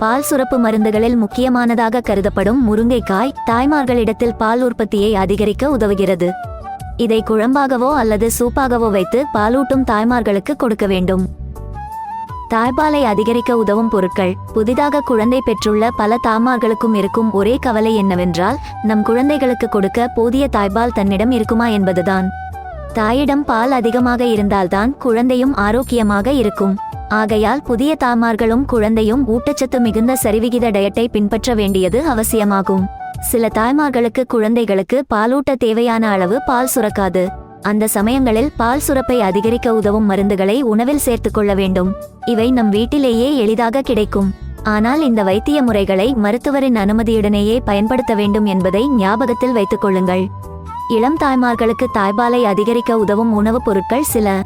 பால் சுரப்பு மருந்துகளில் முக்கியமானதாக கருதப்படும் முருங்கைக்காய் தாய்மார்களிடத்தில் பால் உற்பத்தியை அதிகரிக்க உதவுகிறது. இதை குழம்பாகவோ அல்லது சூப்பாகவோ வைத்து பாலூட்டும் தாய்மார்களுக்கு கொடுக்க வேண்டும். தாய்ப்பாலை அதிகரிக்க உதவும் பொருட்கள். புதிதாக குழந்தை பெற்றுள்ள பல தாய்மார்களுக்கும் இருக்கும் ஒரே கவலை என்னவென்றால் நம் குழந்தைகளுக்கு கொடுக்க போதிய தாய்ப்பால் தன்னிடம் இருக்குமா என்பதுதான். தாயிடம் பால் அதிகமாக இருந்தால்தான் குழந்தையும் ஆரோக்கியமாக இருக்கும். ஆகையால் புதிய தாய்மார்களும் குழந்தையும் ஊட்டச்சத்து மிகுந்த சரிவிகித டயட்டை பின்பற்ற வேண்டியது அவசியமாகும். சில தாய்மார்களுக்கு குழந்தைகளுக்கு பாலூட்ட தேவையான அளவு பால் சுரக்காது. அந்த சமயங்களில் பால் சுரப்பை அதிகரிக்க உதவும் மருந்துகளை உணவில் சேர்த்துக் கொள்ள வேண்டும். இவை நம் வீட்டிலேயே எளிதாக கிடைக்கும். ஆனால் இந்த வைத்திய முறைகளை மருத்துவரின் அனுமதியுடனேயே பயன்படுத்த வேண்டும் என்பதை ஞாபகத்தில் வைத்துக் கொள்ளுங்கள். இளம் தாய்மார்களுக்கு தாய்ப்பாலை அதிகரிக்க உதவும் உணவுப் பொருட்கள் சில.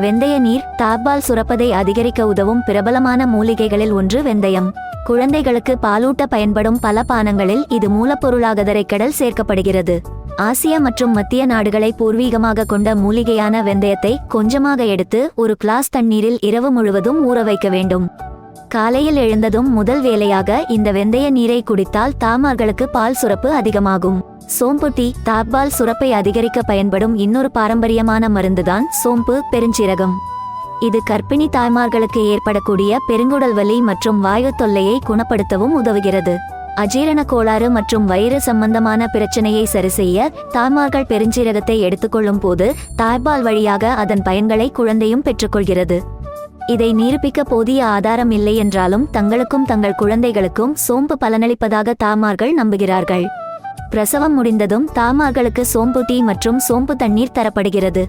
வெந்தய நீர் தாப்பால் சுரப்பதை அதிகரிக்க உதவும் பிரபலமான மூலிகைகளில் ஒன்று வெந்தயம். குழந்தைகளுக்கு பாலூட்ட பயன்படும் பல பானங்களில் இது மூலப்பொருளாக கடல் சேர்க்கப்படுகிறது. ஆசியா மற்றும் மத்திய நாடுகளை பூர்வீகமாக கொண்ட மூலிகையான வெந்தயத்தை கொஞ்சமாக எடுத்து ஒரு கிளாஸ் தண்ணீரில் இரவு முழுவதும் ஊற வைக்க வேண்டும். காலையில் எழுந்ததும் முதல் வேலையாக இந்த வெந்தய நீரை குடித்தால் தாமார்களுக்கு பால் சுரப்பு அதிகமாகும். சோம்பு டீ தாப்பால் சுரப்பை அதிகரிக்க பயன்படும் இன்னொரு பாரம்பரியமான மருந்துதான் சோம்பு பெருஞ்சீரகம். இது கர்ப்பிணி தாய்மார்களுக்கு ஏற்படக்கூடிய பெருங்குடல் வலி மற்றும் வாயு தொல்லையை குணப்படுத்தவும் உதவுகிறது. அஜீரண கோளாறு மற்றும் வயிறு சம்பந்தமான பிரச்சனையை சரிசெய்ய தாய்மார்கள் பெருஞ்சீரகத்தை எடுத்துக்கொள்ளும் போது தாய்ப்பால் வழியாக அதன் பயன்களை குழந்தையும் பெற்றுக்கொள்கிறது. இதை நிரூபிக்க போதிய ஆதாரம் இல்லை என்றாலும் தங்களுக்கும் தங்கள் குழந்தைகளுக்கும் சோம்பு பலனளிப்பதாக தாமார்கள் நம்புகிறார்கள். பிரசவம் முடிந்ததும் தாமார்களுக்கு சோம்பு டீ மற்றும் சோம்பு தண்ணீர் தரப்படுகிறது.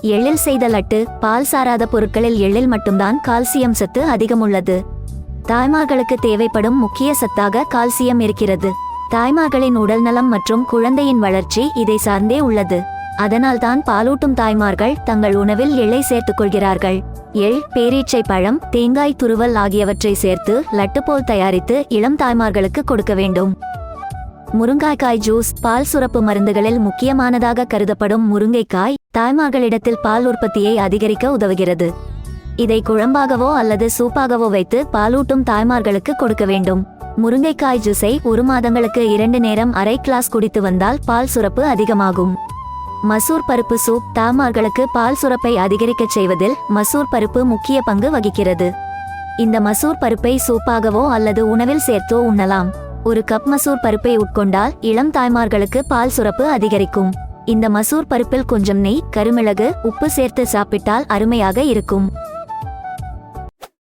எள்ளில் செய்த லட்டு பால் சாராத பொருட்களில் எள்ளில் மட்டும்தான் கால்சியம் சத்து அதிகமுள்ளது. தாய்மார்களுக்கு தேவைப்படும் முக்கிய சத்தாக கால்சியம் இருக்கிறது. தாய்மார்களின் உடல்நலம் மற்றும் குழந்தையின் வளர்ச்சி இதை சார்ந்தே உள்ளது. அதனால்தான் பாலூட்டும் தாய்மார்கள் தங்கள் உணவில் எள்ளை சேர்த்துக் கொள்கிறார்கள். எள் பேரீச்சை பழம் தேங்காய் துருவல் ஆகியவற்றை சேர்த்து லட்டு போல் தயாரித்து இளம் தாய்மார்களுக்கு கொடுக்க வேண்டும். முருங்காய்க்காய் ஜூஸ் பால் சுரப்பு மருந்துகளில் முக்கியமானதாக கருதப்படும் முருங்கைக்காய் தாய்மார்களிடத்தில் பால் உற்பத்தியை அதிகரிக்க உதவுகிறது. இதை குழம்பாகவோ அல்லது சூப்பாகவோ வைத்து பாலூட்டும் தாய்மார்களுக்கு கொடுக்க வேண்டும். முருங்கைக்காய் ஜூஸை ஒரு மாதங்களுக்கு இரண்டு நேரம் அரை கிளாஸ் குடித்து வந்தால் பால் சுரப்பு அதிகமாகும். மசூர் பருப்பு சூப் தாய்மார்களுக்கு பால் சுரப்பை அதிகரிக்கச் செய்வதில் மசூர் பருப்பு முக்கிய பங்கு வகிக்கிறது. இந்த மசூர் பருப்பை சூப்பாகவோ அல்லது உணவில் சேர்த்தோ உண்ணலாம். ஒரு கப் மசூர் பருப்பை உட்கொண்டால் இளம் தாய்மார்களுக்கு பால் சுரப்பு அதிகரிக்கும். இந்த மசூர் பருப்பில் கொஞ்சம் நெய் கருமிளகு உப்பு சேர்த்து சாப்பிட்டால் அருமையாக இருக்கும்.